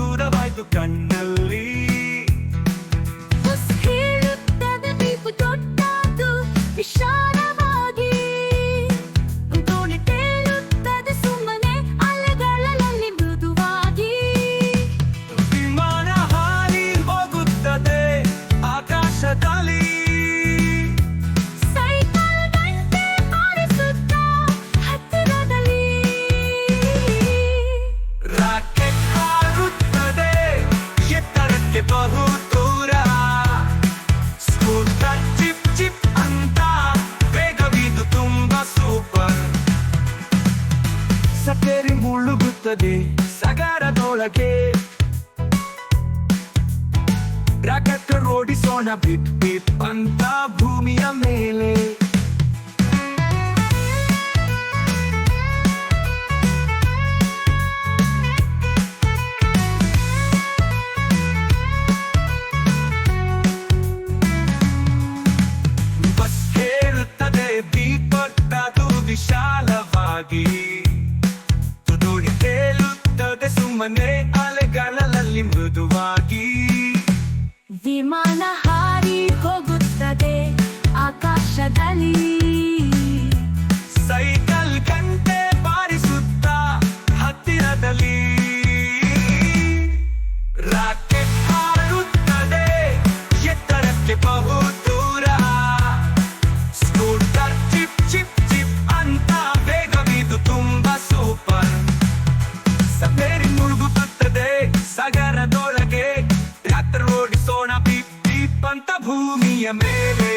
ದೂರವಾಯ್ತು ಕಣ್ಣು ಮುಳುಗುತ್ತದೆ ಸಗರದೊಳಗೆ. ರಾಕೆಟ್ ಓಡಿಸೋಣ ಬಿಟ್ ಬಿಟ್ ಅಂತ ಭೂಮಿಯ ಮೇಲೆ. ಬಸ್ ಹೇಳುತ್ತದೆ ದೀಪಟ್ಟದು ವಿಶಾಲವಾಗಿ. ಸುಮ್ಮನೆ ಅಲೆಗಳಲ್ಲಿ ಮೃದುವಾಗಿ ವಿಮಾನ ಹಾರಿ ಹೋಗುತ್ತದೆ ಆಕಾಶದಲ್ಲಿ. ಬೀಸದೆ ಸಗರದೊಳಗೆ. ರಾತ್ರಿ ಓಡಿಸೋಣ ಪೀಪ್ ಪೀಪ್ ಅಂತ ಭೂಮಿಯ ಮೇಲೆ.